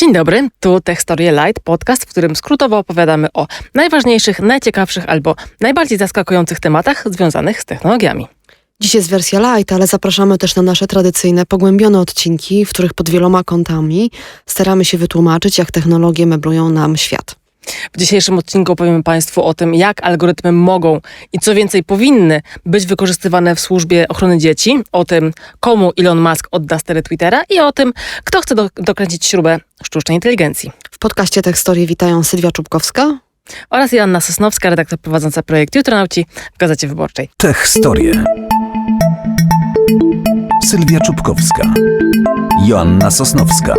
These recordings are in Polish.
Dzień dobry, tu Tech Story Light, podcast, w którym skrótowo opowiadamy o najważniejszych, najciekawszych albo najbardziej zaskakujących tematach związanych z technologiami. Dziś jest wersja light, ale zapraszamy też na nasze tradycyjne, pogłębione odcinki, w których pod wieloma kątami staramy się wytłumaczyć, jak technologie meblują nam świat. W dzisiejszym odcinku opowiemy Państwu o tym, jak algorytmy mogą i co więcej powinny być wykorzystywane w służbie ochrony dzieci, o tym, komu Elon Musk odda stery Twittera i o tym, kto chce do, dokręcić śrubę sztucznej inteligencji. W podcaście Tech Story witają Sylwia Czubkowska Oraz Joanna Sosnowska, redaktor prowadząca projekt Jutronauci w Gazecie Wyborczej. Tech Storie. Sylwia Czubkowska. Joanna Sosnowska.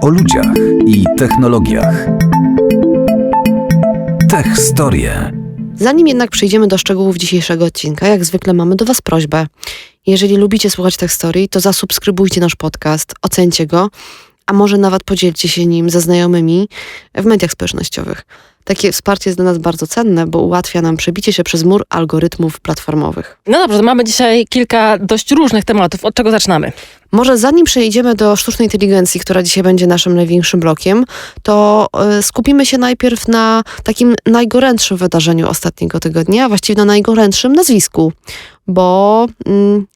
O ludziach i technologiach. Tech Storie. Zanim jednak przejdziemy do szczegółów dzisiejszego odcinka, jak zwykle mamy do Was prośbę. Jeżeli lubicie słuchać Tech Story, to zasubskrybujcie nasz podcast, ocencie go, a może nawet podzielcie się nim ze znajomymi w mediach społecznościowych. Takie wsparcie jest dla nas bardzo cenne, bo ułatwia nam przebicie się przez mur algorytmów platformowych. No dobrze, to mamy dzisiaj kilka dość różnych tematów. Od czego zaczynamy? Może zanim przejdziemy do sztucznej inteligencji, która dzisiaj będzie naszym największym blokiem, to y, skupimy się najpierw na takim najgorętszym wydarzeniu ostatniego tygodnia, a właściwie na najgorętszym nazwisku, bo mm,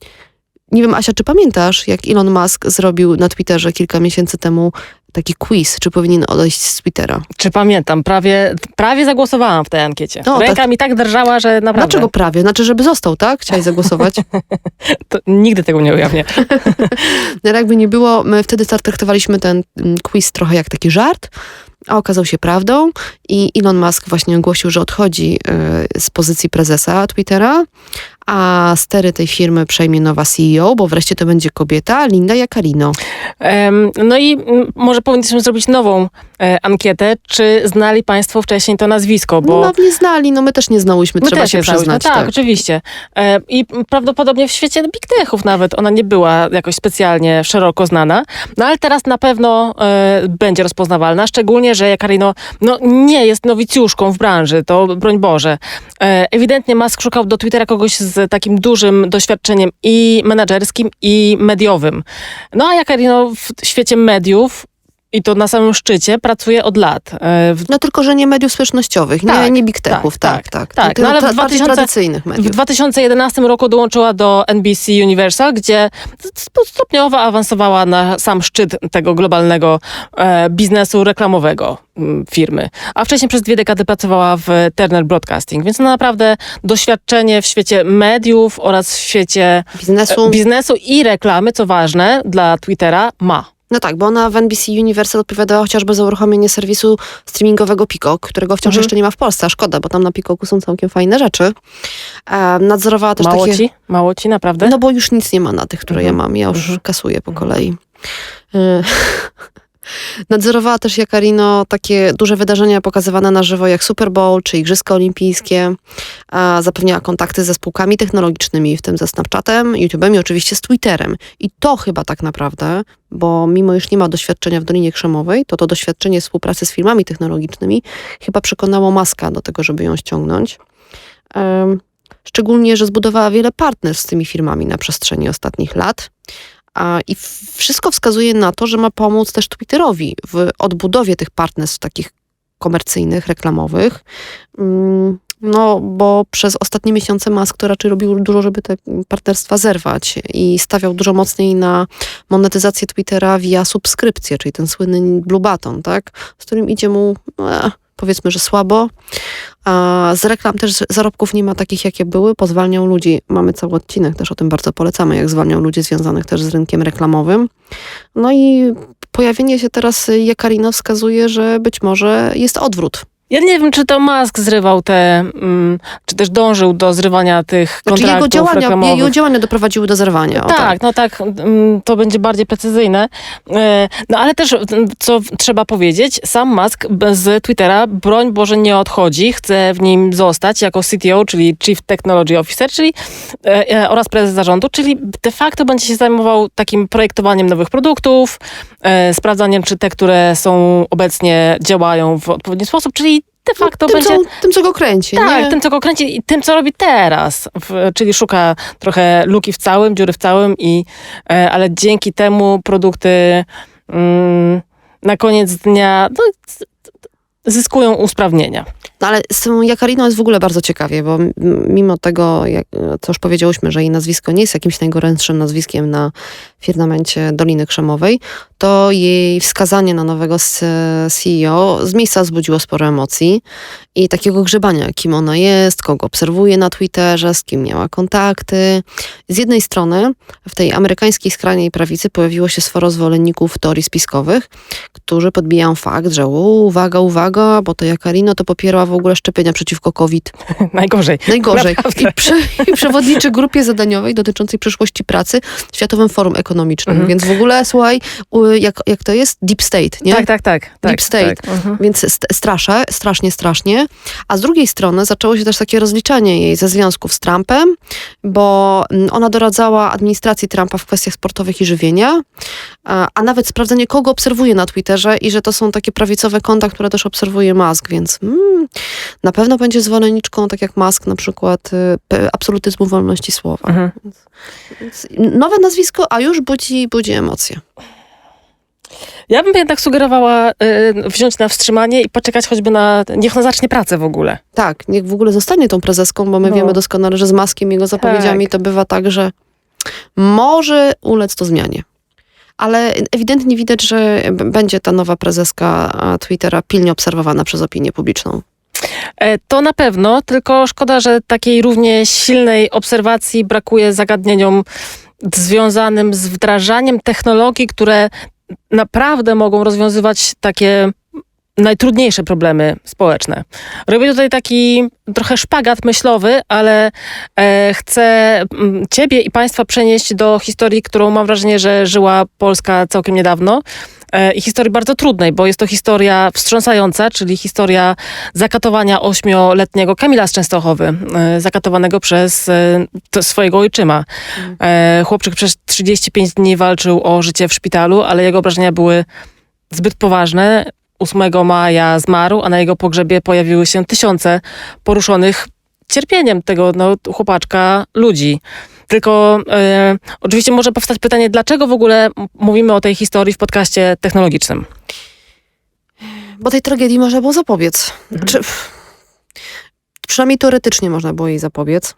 nie wiem, Asia, czy pamiętasz, jak Elon Musk zrobił na Twitterze kilka miesięcy temu taki quiz, czy powinien odejść z Twittera? Czy pamiętam? Prawie, prawie zagłosowałam w tej ankiecie. No, Ręka tak. mi tak drżała, że naprawdę... Dlaczego prawie? Znaczy, żeby został, tak? Chciałeś zagłosować? To nigdy tego nie ujawnię. No jakby nie było, my wtedy traktowaliśmy ten mm, quiz trochę jak taki żart, a okazał się prawdą i Elon Musk właśnie ogłosił, że odchodzi y, z pozycji prezesa Twittera, a stery tej firmy przejmie nowa CEO, bo wreszcie to będzie kobieta, Linda Jacarino. Em, no i mm, może powinniśmy zrobić nową e, ankietę, czy znali Państwo wcześniej to nazwisko, bo... No nie znali, no my też nie znałyśmy, My trzeba się je znałyśmy, przyznać. Tak, oczywiście. E, I prawdopodobnie w świecie big techów nawet ona nie była jakoś specjalnie szeroko znana. No ale teraz na pewno e, będzie rozpoznawalna, szczególnie, że Jakarino no, nie jest nowicjuszką w branży, to broń Boże. Ewidentnie Musk szukał do Twittera kogoś z takim dużym doświadczeniem i menedżerskim, i mediowym. No a Jakarino w świecie mediów i to na samym szczycie pracuje od lat. E, w No tylko, że nie mediów społecznościowych, nie, Tak, nie big techów, tak, tak, tak. tak. Tylko No ale w tra- bardziej 2000 tradycyjnych W mediów. 2011 roku dołączyła do NBC Universal, gdzie stopniowo awansowała na sam szczyt tego globalnego e, biznesu reklamowego mm, firmy. A wcześniej przez dwie dekady pracowała w Turner Broadcasting, więc no naprawdę doświadczenie w świecie mediów oraz w świecie Biznesu. e, biznesu i reklamy, co ważne dla Twittera, ma. No tak, bo ona w NBC Universal odpowiadała chociażby za uruchomienie serwisu streamingowego Peacock, którego wciąż Mhm. jeszcze nie ma w Polsce, a szkoda, bo tam na Peacocku są całkiem fajne rzeczy. E, nadzorowała też Mało takie... ci? Mało ci, naprawdę? No bo już nic nie ma na tych, które Mhm. ja mam. Ja już Mhm. kasuję po kolei. E, Nadzorowała też Jakarino takie duże wydarzenia pokazywane na żywo jak Super Bowl czy Igrzyska Olimpijskie. A zapewniała kontakty ze spółkami technologicznymi, w tym ze Snapchatem, YouTube'em i oczywiście z Twitterem. I to chyba tak naprawdę, bo mimo iż nie ma doświadczenia w Dolinie Krzemowej, to to doświadczenie współpracy z firmami technologicznymi chyba przekonało Maska do tego, żeby ją ściągnąć. Em, Szczególnie, że zbudowała wiele partnerstw z tymi firmami na przestrzeni ostatnich lat. A, I wszystko wskazuje na to, że ma pomóc też Twitterowi w odbudowie tych partnerstw takich komercyjnych, reklamowych. Mm, No, bo przez ostatnie miesiące Musk to raczej robił dużo, żeby te partnerstwa zerwać i stawiał dużo mocniej na monetyzację Twittera via subskrypcję, czyli ten słynny Blue Button, tak? Z którym idzie mu, e, powiedzmy, że słabo. A z reklam też zarobków nie ma takich, jakie były. Pozwalniał ludzi. Mamy cały odcinek, też o tym bardzo polecamy, jak zwalniał ludzi związanych też z rynkiem reklamowym. No i pojawienie się teraz Jakarino wskazuje, że być może jest odwrót. Ja nie wiem, czy to Musk zrywał te, mm, czy też dążył do zrywania tych Znaczy kontraktów jego działania, reklamowych. jego działania doprowadziły do zerwania. O, tak, no tak, mm, to będzie bardziej precyzyjne. E, No ale też, mm, co trzeba powiedzieć, sam Musk z Twittera, broń Boże, nie odchodzi, chce w nim zostać jako CTO, czyli Chief Technology Officer, czyli e, e, oraz prezes zarządu, czyli de facto będzie się zajmował takim projektowaniem nowych produktów, sprawdzaniem, czy te, które są obecnie działają w odpowiedni sposób, czyli de facto tym, będzie... co, tym, co go kręci. Tak, nie? tym, co go kręci i tym, co robi teraz. W, czyli szuka trochę luki w całym, dziury w całym, i, e, ale dzięki temu produkty mm, na koniec dnia no, zyskują usprawnienia. No ale z tą Jakariną jest w ogóle bardzo ciekawie, bo mimo tego, jak, co już powiedziałyśmy, że jej nazwisko nie jest jakimś najgorętszym nazwiskiem na firmamencie Doliny Krzemowej, to jej wskazanie na nowego CEO z miejsca wzbudziło sporo emocji i takiego grzebania, kim ona jest, kogo obserwuje na Twitterze, z kim miała kontakty. Z jednej strony w tej amerykańskiej skrajnej prawicy pojawiło się sporo zwolenników teorii spiskowych, którzy podbijają fakt, że uwaga, uwaga, bo to Jakarino to popierała w ogóle szczepienia przeciwko COVID. Najgorzej. Najgorzej. Naprawdę. I, prze, I przewodniczy grupie zadaniowej dotyczącej przyszłości pracy w Światowym Forum Ekonomicznym. Mhm. Więc w ogóle, słuchaj, jak, jak to jest? Deep State, nie? Tak, tak, tak. tak Deep State. Tak. Mhm. Więc st- straszę, strasznie, strasznie. A z drugiej strony zaczęło się też takie rozliczanie jej ze związków z Trumpem, bo mm, ona doradzała administracji Trumpa w kwestiach sportowych i żywienia, a, a nawet sprawdzenie, kogo obserwuje na Twitterze i że to są takie prawicowe konta, które też obserwuje Musk, więc mm, na pewno będzie zwolenniczką, tak jak Musk na przykład, y, absolutyzmu wolności słowa. Mhm. Więc nowe nazwisko, a już budzi, budzi emocje. Ja bym jednak sugerowała y, wziąć na wstrzymanie i poczekać choćby na... Niech ona zacznie pracę w ogóle. Tak, niech w ogóle zostanie tą prezeską, bo my No. wiemy doskonale, że z Maskiem i jego zapowiedziami to bywa tak, że może ulec to zmianie. Ale ewidentnie widać, że będzie ta nowa prezeska Twittera pilnie obserwowana przez opinię publiczną. E, To na pewno, tylko szkoda, że takiej równie silnej obserwacji brakuje zagadnieniom związanym z wdrażaniem technologii, które naprawdę mogą rozwiązywać takie najtrudniejsze problemy społeczne. Robię tutaj taki trochę szpagat myślowy, ale e, chcę mm, ciebie i państwa przenieść do historii, którą mam wrażenie, że żyła Polska całkiem niedawno. E, I historii bardzo trudnej, bo jest to historia wstrząsająca, czyli historia zakatowania ośmioletniego Kamila z Częstochowy, e, zakatowanego przez e, swojego ojczyma. Chłopczyk przez 35 dni walczył o życie w szpitalu, ale jego obrażenia były zbyt poważne. 8 maja zmarł, a na jego pogrzebie pojawiły się tysiące poruszonych cierpieniem tego no, chłopaczka ludzi. Tylko e, oczywiście może powstać pytanie, dlaczego w ogóle mówimy o tej historii w podcaście technologicznym? Bo tej tragedii można było zapobiec. Czy, przynajmniej teoretycznie można było jej zapobiec.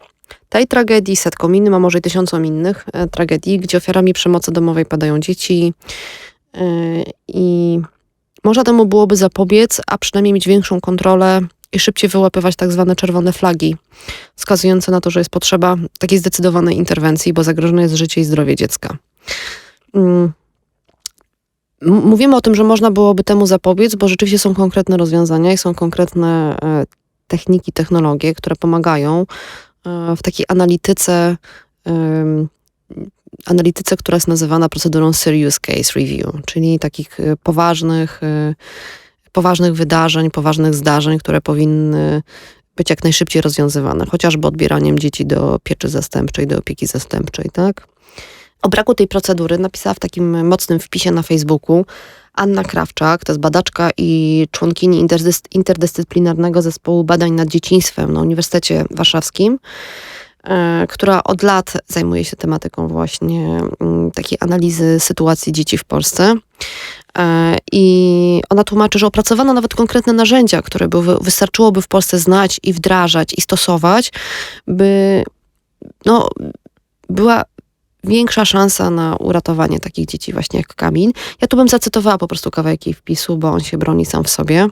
Tej tragedii, setkom innym, a może i tysiącom innych e, tragedii, gdzie ofiarami przemocy domowej padają dzieci e, i można temu byłoby zapobiec, a przynajmniej mieć większą kontrolę i szybciej wyłapywać tak zwane czerwone flagi, wskazujące na to, że jest potrzeba takiej zdecydowanej interwencji, bo zagrożone jest życie i zdrowie dziecka. Mm. Mówimy o tym, że można byłoby temu zapobiec, bo rzeczywiście są konkretne rozwiązania i są konkretne e, techniki, technologie, które pomagają e, w takiej analityce, analityce, która jest nazywana procedurą Serious Case Review, czyli takich e, poważnych, poważnych wydarzeń, poważnych zdarzeń, które powinny być jak najszybciej rozwiązywane, chociażby odbieraniem dzieci do pieczy zastępczej, do opieki zastępczej, tak? O braku tej procedury napisała w takim mocnym wpisie na Facebooku Anna Krawczak, to jest badaczka i członkini interdys- interdyscyplinarnego zespołu badań nad dzieciństwem na Uniwersytecie Warszawskim, e, która od lat zajmuje się tematyką właśnie mm, takiej analizy sytuacji dzieci w Polsce. E, I ona tłumaczy, że opracowano nawet konkretne narzędzia, które by, wystarczyłoby w Polsce znać i wdrażać i stosować, by no, była większa szansa na uratowanie takich dzieci właśnie jak Kamil. Ja tu bym zacytowała po prostu kawałek jej wpisu, bo on się broni sam w sobie.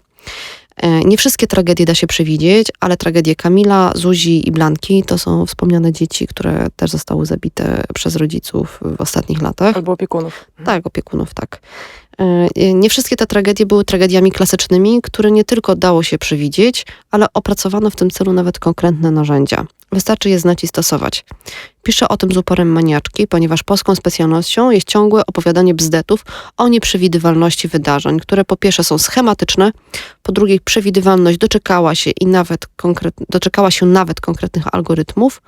E, Nie wszystkie tragedie da się przewidzieć, ale tragedie Kamila, Zuzi i Blanki to są wspomniane dzieci, które też zostały zabite przez rodziców w ostatnich latach. Albo opiekunów. Tak, opiekunów, tak. E, Nie wszystkie te tragedie były tragediami klasycznymi, które nie tylko dało się przewidzieć, ale opracowano w tym celu nawet konkretne narzędzia. Wystarczy je znać i stosować. Piszę o tym z uporem maniaczki, ponieważ polską specjalnością jest ciągłe opowiadanie bzdetów o nieprzewidywalności wydarzeń, które po pierwsze są schematyczne, po drugie przewidywalność doczekała się i nawet konkret, doczekała się nawet konkretnych algorytmów,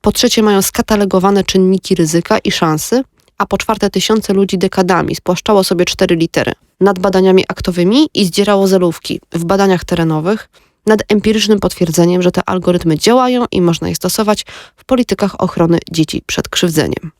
po trzecie mają skatalogowane czynniki ryzyka i szansy, a po czwarte tysiące ludzi dekadami spłaszczało sobie cztery litery nad badaniami aktowymi i zdzierało zelówki w badaniach terenowych nad empirycznym potwierdzeniem, że te algorytmy działają i można je stosować w politykach ochrony dzieci przed krzywdzeniem.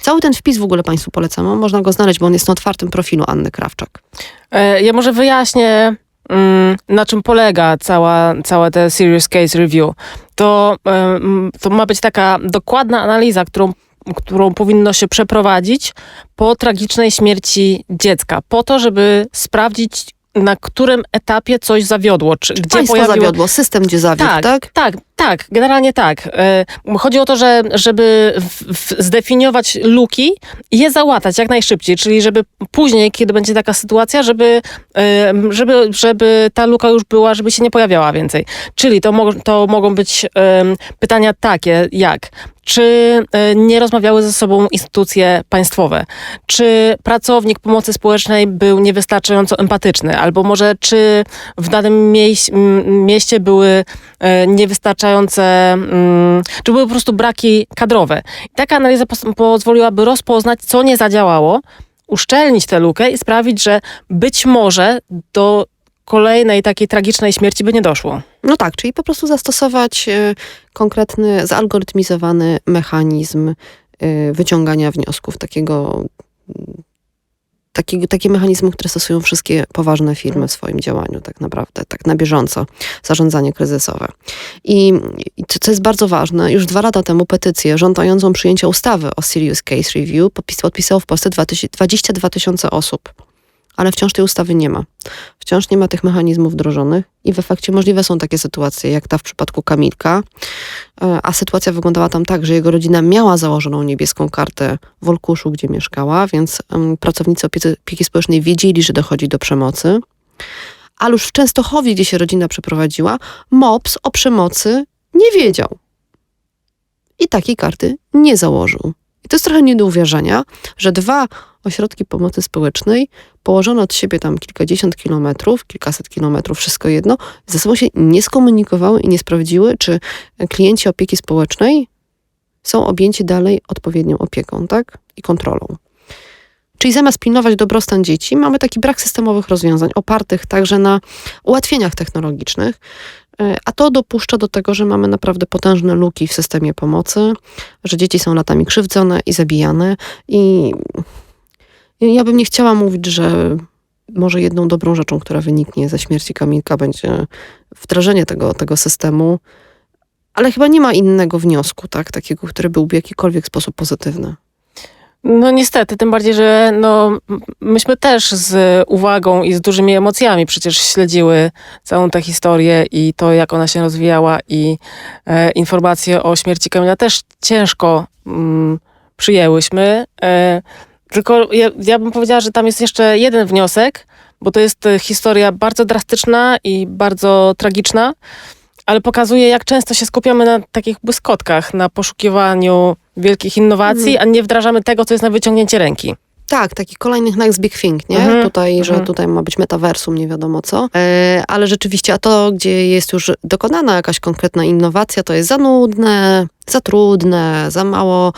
Cały ten wpis w ogóle Państwu polecam. Można go znaleźć, bo on jest na otwartym profilu Anny Krawczak. E, Ja może wyjaśnię, mm, na czym polega cała, całe te Serious Case Review. To, em, to ma być taka dokładna analiza, którą, którą powinno się przeprowadzić po tragicznej śmierci dziecka, po to, żeby sprawdzić, na którym etapie coś zawiodło, czy gdzie Państwo pojawiło... zawiodło, system gdzie zawiódł, tak? Tak, tak, tak, generalnie tak. E, Chodzi o to, że żeby zdefiniować luki i je załatać jak najszybciej, czyli żeby później, kiedy będzie taka sytuacja, żeby, e, żeby, żeby ta luka już była, żeby się nie pojawiała więcej. Czyli to, mo- to mogą być pytania takie jak czy e, nie rozmawiały ze sobą instytucje państwowe? Czy pracownik pomocy społecznej był niewystarczająco empatyczny? Albo może czy w danym mieś, mieście były e, mm, czy były po prostu braki kadrowe? I taka analiza pozwoliłaby rozpoznać, co nie zadziałało, uszczelnić tę lukę i sprawić, że być może do kolejnej takiej tragicznej śmierci by nie doszło. No tak, czyli po prostu zastosować e, konkretny, zalgorytmizowany mechanizm e, wyciągania wniosków, takiego, takiego, takie mechanizmy, które stosują wszystkie poważne firmy w swoim działaniu, tak naprawdę, tak na bieżąco, zarządzanie kryzysowe. I, i co, jest bardzo ważne, już dwa lata temu petycję żądającą przyjęcia ustawy o Serious Case Review podpis, podpisało w Polsce 20 22 tysiące osób. Ale wciąż tej ustawy nie ma. Wciąż nie ma tych mechanizmów wdrożonych i w efekcie możliwe są takie sytuacje, jak ta w przypadku Kamilka. E, A sytuacja wyglądała tam tak, że jego rodzina miała założoną niebieską kartę w Olkuszu, gdzie mieszkała, więc pracownicy opieki społecznej wiedzieli, że dochodzi do przemocy. Ale już w Częstochowie, gdzie się rodzina przeprowadziła, MOPS o przemocy nie wiedział. I takiej karty nie założył. I to jest trochę nie do uwierzenia, że dwa ośrodki pomocy społecznej położone od siebie tam kilkadziesiąt kilometrów, kilkaset kilometrów, wszystko jedno, ze sobą się nie skomunikowały i nie sprawdziły, czy klienci opieki społecznej są objęci dalej odpowiednią opieką, tak? I kontrolą. Czyli zamiast pilnować dobrostan dzieci, mamy taki brak systemowych rozwiązań, opartych także na ułatwieniach technologicznych, a to dopuszcza do tego, że mamy naprawdę potężne luki w systemie pomocy, że dzieci są latami krzywdzone i zabijane i ja bym nie chciała mówić, że może jedną dobrą rzeczą, która wyniknie ze śmierci Kamilka, będzie wdrożenie tego, tego systemu, ale chyba nie ma innego wniosku, tak, takiego, który byłby w jakikolwiek sposób pozytywny. No niestety, tym bardziej, że no, myśmy też z uwagą i z dużymi emocjami przecież śledziły całą tę historię i to, jak ona się rozwijała i e, informacje o śmierci Kamila też ciężko mm, przyjęłyśmy. E, tylko ja, ja bym powiedziała, że tam jest jeszcze jeden wniosek, bo to jest historia bardzo drastyczna i bardzo tragiczna, ale pokazuje, jak często się skupiamy na takich błyskotkach, na poszukiwaniu wielkich innowacji, a nie wdrażamy tego, co jest na wyciągnięcie ręki. Tak, taki kolejnych next big thing, nie? Mhm, Tutaj, że mhm. tutaj ma być metaversum, nie wiadomo co. E, ale rzeczywiście, a to, gdzie jest już dokonana jakaś konkretna innowacja, to jest za nudne, za trudne, za mało,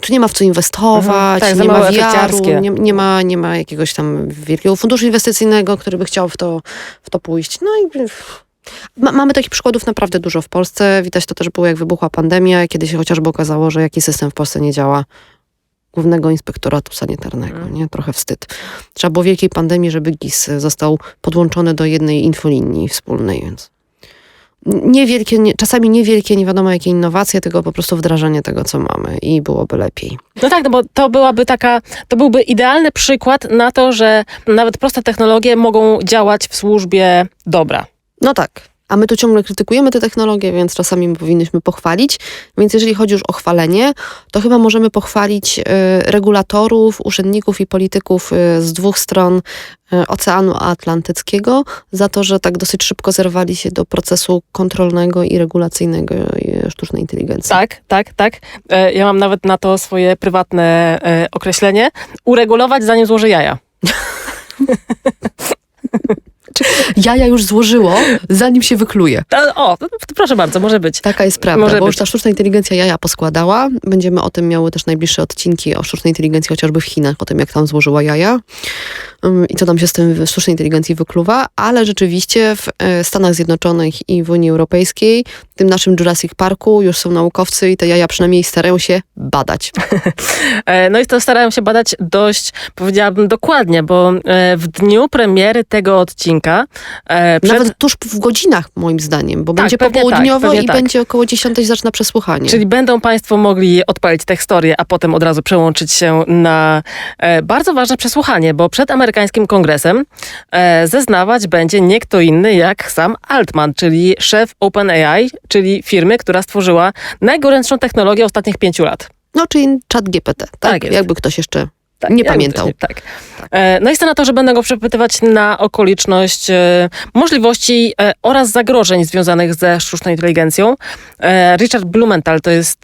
tu nie ma w co inwestować, Mhm, tak, nie ma wiaru, nie, nie, ma, nie ma jakiegoś tam wielkiego funduszu inwestycyjnego, który by chciał w to, w to pójść. No i ma, mamy takich przykładów naprawdę dużo w Polsce. Widać to też było, jak wybuchła pandemia, kiedy się chociażby okazało, że jaki system w Polsce nie działa. Głównego Inspektoratu Sanitarnego, Mm. nie? Trochę wstyd. Trzeba było wielkiej pandemii, żeby GIS został podłączony do jednej infolinii wspólnej, więc niewielkie, nie, czasami niewielkie, nie wiadomo jakie innowacje, tylko po prostu wdrażanie tego, co mamy i byłoby lepiej. No tak, no bo to byłaby taka, to byłby idealny przykład na to, że nawet proste technologie mogą działać w służbie dobra. No tak. A my tu ciągle krytykujemy te technologie, więc czasami powinniśmy pochwalić. Więc jeżeli chodzi już o chwalenie, to chyba możemy pochwalić y, regulatorów, urzędników i polityków y, z dwóch stron y, Oceanu Atlantyckiego za to, że tak dosyć szybko zerwali się do procesu kontrolnego i regulacyjnego y, sztucznej inteligencji. Tak, tak, tak. E, Ja mam nawet na to swoje prywatne e, określenie. Uregulować zanim złoży jaja. Jaja już złożyło, zanim się wykluje. O, to- to proszę bardzo, może być. Taka jest prawda, Może bo być. już ta sztuczna inteligencja jaja poskładała. Będziemy o tym miały też najbliższe odcinki o sztucznej inteligencji, chociażby w Chinach, o tym jak tam złożyła jaja Ym, i co tam się z tym sztucznej inteligencji wykluwa, ale rzeczywiście w e, Stanach Zjednoczonych i w Unii Europejskiej tym naszym Jurassic Parku już są naukowcy i te jaja przynajmniej starają się badać. E, No i to starają się badać dość, powiedziałabym, dokładnie, bo e, w dniu premiery tego odcinka e, przed, Nawet tuż w godzinach, moim zdaniem, bo Tak, będzie tak, popołudniowo pewnie i tak. będzie około 10 zaczyna przesłuchanie. Czyli będą Państwo mogli odpalić tę historię, a potem od razu przełączyć się na bardzo ważne przesłuchanie, bo przed amerykańskim kongresem zeznawać będzie nie kto inny jak sam Altman, czyli szef OpenAI, czyli firmy, która stworzyła najgorętszą technologię ostatnich pięciu lat. No, czyli czat GPT, tak? Tak. Jakby ktoś jeszcze Tak, nie pamiętał. nie- Tak. E, No i senatorzy będą go przepytywać na okoliczność e, możliwości e, oraz zagrożeń związanych ze sztuczną inteligencją. E, Richard Blumenthal to jest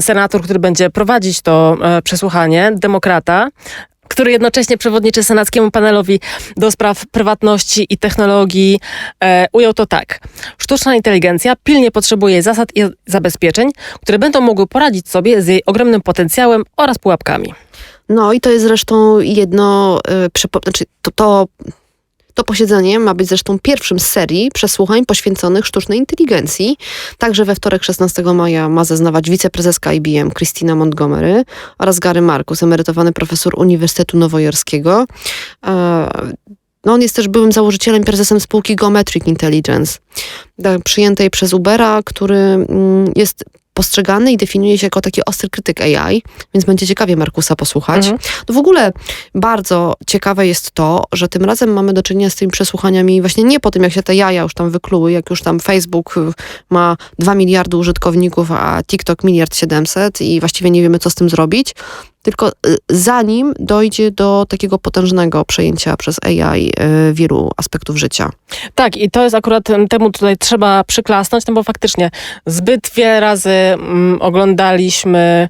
senator, który będzie prowadzić to przesłuchanie, demokrata który jednocześnie przewodniczy senackiemu panelowi do spraw prywatności i technologii, e, ujął to tak. Sztuczna inteligencja pilnie potrzebuje zasad i zabezpieczeń, które będą mogły poradzić sobie z jej ogromnym potencjałem oraz pułapkami. No i to jest zresztą jedno, y, znaczy to, to, to posiedzenie ma być zresztą pierwszym z serii przesłuchań poświęconych sztucznej inteligencji. Także we wtorek 16 maja ma zeznawać wiceprezeska IBM Christina Montgomery oraz Gary Markus, emerytowany profesor Uniwersytetu Nowojorskiego. E, No on jest też byłym założycielem, prezesem spółki Geometric Intelligence, tak, przyjętej przez Ubera, który mm, jest postrzegany i definiuje się jako taki ostry krytyk AI, więc będzie ciekawie Markusa posłuchać. Mhm. No w ogóle bardzo ciekawe jest to, że tym razem mamy do czynienia z tymi przesłuchaniami właśnie nie po tym, jak się te jaja już tam wykluły, jak już tam Facebook y, ma 2 miliardy użytkowników, a TikTok miliard 700 i właściwie nie wiemy, co z tym zrobić, tylko y, zanim dojdzie do takiego potężnego przejęcia przez AI y, wielu aspektów życia. Tak, i to jest akurat em, temu tutaj trzeba przyklasnąć, no bo faktycznie zbyt wiele razy mm, oglądaliśmy,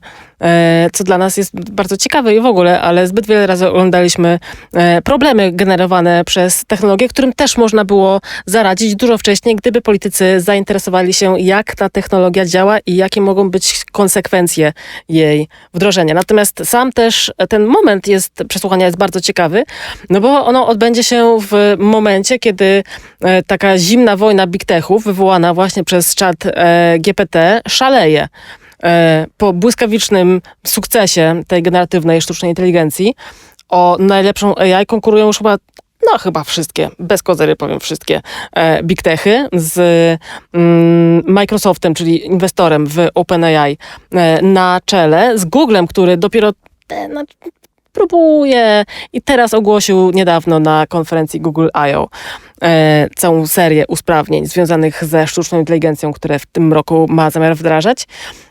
co dla nas jest bardzo ciekawe i w ogóle, ale zbyt wiele razy oglądaliśmy e, problemy generowane przez technologię, którym też można było zaradzić dużo wcześniej, gdyby politycy zainteresowali się, jak ta technologia działa i jakie mogą być konsekwencje jej wdrożenia. Natomiast sam też ten moment jest, przesłuchania jest bardzo ciekawy, no bo ono odbędzie się w momencie, kiedy e, taka zimna wojna big techów wywołana właśnie przez czat e, GPT szaleje. E, po błyskawicznym sukcesie tej generatywnej sztucznej inteligencji o najlepszą AI konkurują już chyba no chyba wszystkie, bez kozery powiem wszystkie e, big techy z mm, Microsoftem, czyli inwestorem w OpenAI e, na czele, z Googlem, który dopiero te, na, próbuje i teraz ogłosił niedawno na konferencji Google I.O. E, całą serię usprawnień związanych ze sztuczną inteligencją, które w tym roku ma zamiar wdrażać.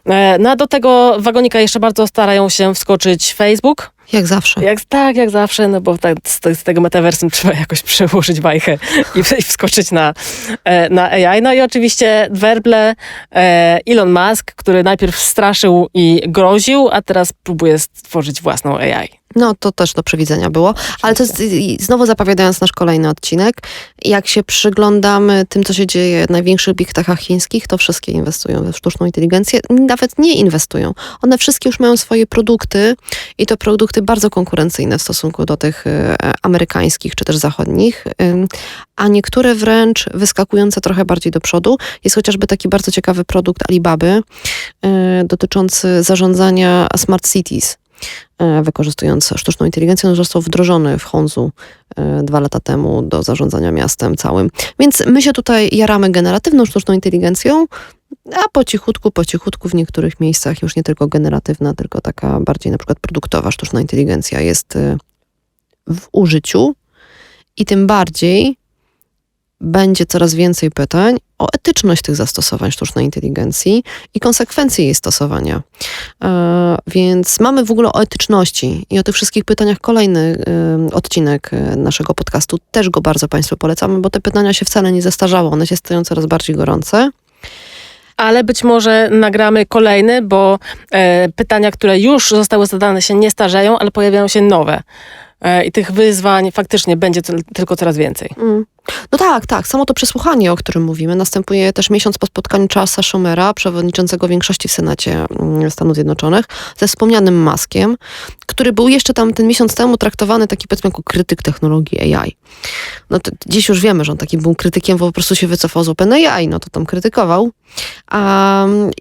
E, no a do tego wagonika jeszcze bardzo starają się wskoczyć Facebook, Jak zawsze. jak, tak, jak zawsze, no bo tak, z, z tego metaversum trzeba jakoś przełożyć bajkę i, i wskoczyć na, e, na AI. No i oczywiście werble e, Elon Musk, który najpierw straszył i groził, a teraz próbuje stworzyć własną AI. No to też do przewidzenia było. Ale to jest, znowu zapowiadając nasz kolejny odcinek, jak się przyglądamy tym, co się dzieje w największych big techach chińskich, to wszystkie inwestują we sztuczną inteligencję. Nawet nie inwestują. One wszystkie już mają swoje produkty i to produkty bardzo konkurencyjne w stosunku do tych e, amerykańskich czy też zachodnich, a niektóre wręcz wyskakujące trochę bardziej do przodu. Jest chociażby taki bardzo ciekawy produkt Alibaby e, dotyczący zarządzania smart cities wykorzystując sztuczną inteligencję, on został wdrożony w Honzu e, dwa lata temu do zarządzania miastem całym. Więc my się tutaj jaramy generatywną sztuczną inteligencją, a po cichutku, po cichutku w niektórych miejscach już nie tylko generatywna, tylko taka bardziej na przykład produktowa sztuczna inteligencja jest e, w użyciu i tym bardziej będzie coraz więcej pytań o etyczność tych zastosowań sztucznej inteligencji i konsekwencje jej stosowania. E, więc mamy w ogóle o etyczności i o tych wszystkich pytaniach kolejny e, odcinek e, naszego podcastu. Też go bardzo Państwu polecamy, bo te pytania się wcale nie zestarzały, one się stają coraz bardziej gorące. Ale być może nagramy kolejny, bo e, pytania, które już zostały zadane się nie starzeją, ale pojawiają się nowe. E, I tych wyzwań faktycznie będzie tyl- tylko coraz więcej. Mm. No tak, tak. Samo to przesłuchanie, o którym mówimy, następuje też miesiąc po spotkaniu Charlesa Schumera, przewodniczącego większości w Senacie mm, Stanów Zjednoczonych, ze wspomnianym Maskiem, który był jeszcze tam ten miesiąc temu traktowany taki powiedzmy jako krytyk technologii AI. no to dziś już wiemy, że on takim był krytykiem, bo po prostu się wycofał z OpenAI, no to tam krytykował.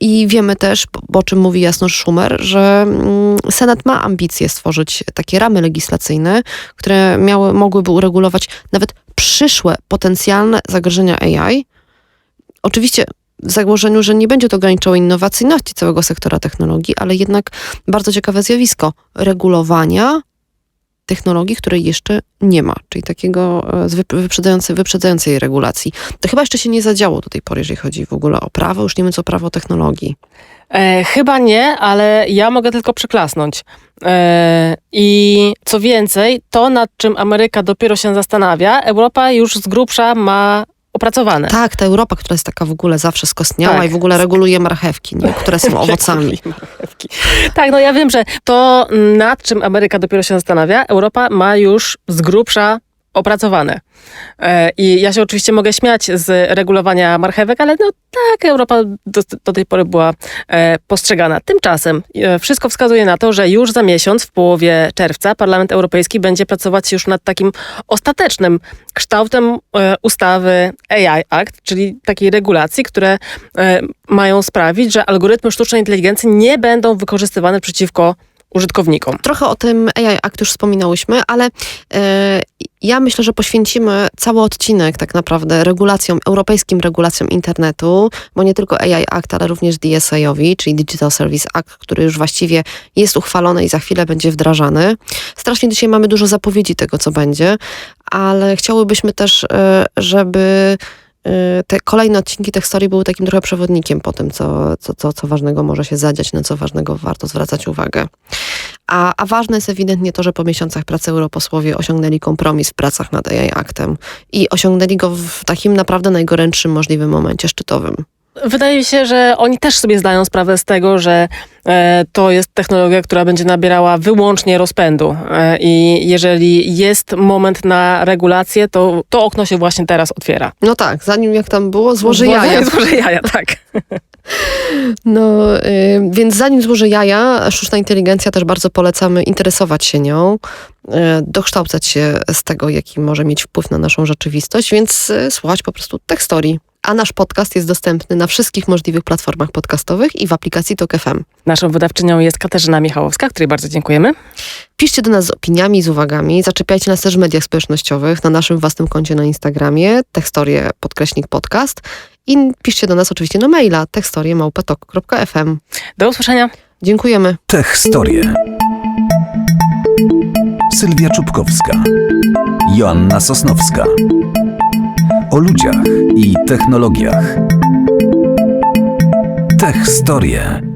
I wiemy też, o czym mówi jasno Schumer, że mm, Senat ma ambicje stworzyć takie ramy legislacyjne, które miały, mogłyby uregulować nawet przyszłe potencjalne zagrożenia AI. Oczywiście w założeniu, że nie będzie to ograniczało innowacyjności całego sektora technologii, ale jednak bardzo ciekawe zjawisko regulowania technologii, której jeszcze nie ma, czyli takiego e, wyprzedzającej, wyprzedzającej regulacji. To chyba jeszcze się nie zadziało do tej pory, jeżeli chodzi w ogóle o prawo, już nie mówiąc o prawo technologii. E, chyba nie, ale ja mogę tylko przyklasnąć. E, I co więcej, to nad czym Ameryka dopiero się zastanawia, Europa już z grubsza ma opracowane. Tak, ta Europa, która jest taka w ogóle zawsze skostniała Tak. i w ogóle reguluje marchewki, nie? które są owocami. Tak, no ja wiem, że to nad czym Ameryka dopiero się zastanawia, Europa ma już z grubsza opracowane. E, I ja się oczywiście mogę śmiać z regulowania marchewek, ale no tak, Europa do, do tej pory była e, postrzegana. Tymczasem e, wszystko wskazuje na to, że już za miesiąc, w połowie czerwca, Parlament Europejski będzie pracować już nad takim ostatecznym kształtem ustawy AI Act, czyli takiej regulacji, które mają sprawić, że algorytmy sztucznej inteligencji nie będą wykorzystywane przeciwko użytkownikom. Trochę o tym AI Act już wspominałyśmy, ale e, ja myślę, że poświęcimy cały odcinek tak naprawdę regulacjom, europejskim regulacjom internetu, bo nie tylko AI Act, ale również DSA-owi, czyli Digital Service Act, który już właściwie jest uchwalony i za chwilę będzie wdrażany. Strasznie dzisiaj mamy dużo zapowiedzi tego, co będzie, ale chciałybyśmy też, e, żeby te kolejne odcinki tych historii były takim trochę przewodnikiem po tym, co, co, co, co ważnego może się zadziać, na co ważnego warto zwracać uwagę. A, a ważne jest ewidentnie to, że po miesiącach pracy europosłowie osiągnęli kompromis w pracach nad AI Aktem i osiągnęli go w takim naprawdę najgorętszym możliwym momencie szczytowym. Wydaje mi się, że oni też sobie zdają sprawę z tego, że e, to jest technologia, która będzie nabierała wyłącznie rozpędu. E, I jeżeli jest moment na regulację, to to okno się właśnie teraz otwiera. No tak, zanim jak tam było, złoży jaja. Złoży jaja, tak. No, y, więc zanim złoży jaja, sztuczna inteligencja też bardzo polecamy interesować się nią, y, dokształcać się z tego, jaki może mieć wpływ na naszą rzeczywistość, więc y, słuchać po prostu tekstorii. A nasz podcast jest dostępny na wszystkich możliwych platformach podcastowych i w aplikacji Tok FM. Naszą wydawczynią jest Katarzyna Michałowska, której bardzo dziękujemy. Piszcie do nas z opiniami, z uwagami, zaczepiajcie nas też w mediach społecznościowych, na naszym własnym koncie na Instagramie, tekstorie podkreśnik podcast i piszcie do nas oczywiście na maila tekstoriemałpatok.fm. Do usłyszenia. Dziękujemy. Tech Storie. Sylwia Czubkowska. Joanna Sosnowska. O ludziach i technologiach. Tech Storie.